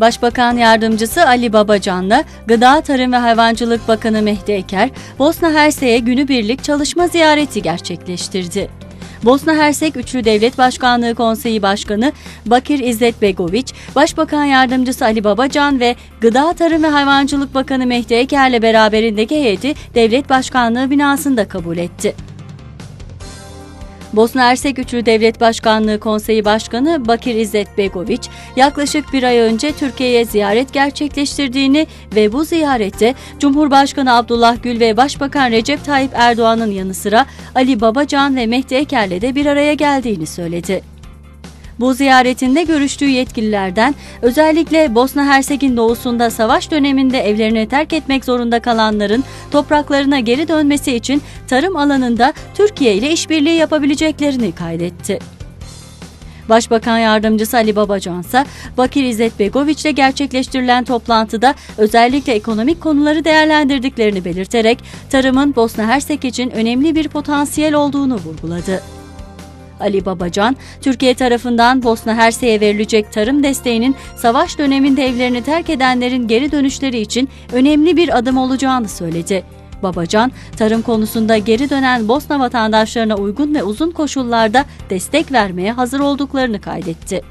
Başbakan Yardımcısı Ali Babacan'la Gıda Tarım ve Hayvancılık Bakanı Mehdi Eker, Bosna Hersek'e günübirlik çalışma ziyareti gerçekleştirdi. Bosna Hersek Üçlü Devlet Başkanlığı Konseyi Başkanı Bakir İzzet Begoviç, Başbakan Yardımcısı Ali Babacan ve Gıda Tarım ve Hayvancılık Bakanı Mehdi Eker'le beraberindeki heyeti Devlet Başkanlığı binasında kabul etti. Bosna Hersek Üçlü Devlet Başkanlığı Konseyi Başkanı Bakir İzzet Begoviç, yaklaşık bir ay önce Türkiye'ye ziyaret gerçekleştirdiğini ve bu ziyarette Cumhurbaşkanı Abdullah Gül ve Başbakan Recep Tayyip Erdoğan'ın yanı sıra Ali Babacan ve Mehdi Eker'le de bir araya geldiğini söyledi. Bu ziyaretinde görüştüğü yetkililerden özellikle Bosna Hersek'in doğusunda savaş döneminde evlerini terk etmek zorunda kalanların topraklarına geri dönmesi için tarım alanında Türkiye ile işbirliği yapabileceklerini kaydetti. Başbakan Yardımcısı Ali Babacan ise Bakir İzzet Begoviç ile gerçekleştirilen toplantıda özellikle ekonomik konuları değerlendirdiklerini belirterek tarımın Bosna Hersek için önemli bir potansiyel olduğunu vurguladı. Ali Babacan, Türkiye tarafından Bosna Hersek'e verilecek tarım desteğinin savaş döneminde evlerini terk edenlerin geri dönüşleri için önemli bir adım olacağını söyledi. Babacan, tarım konusunda geri dönen Bosna vatandaşlarına uygun ve uzun koşullarda destek vermeye hazır olduklarını kaydetti.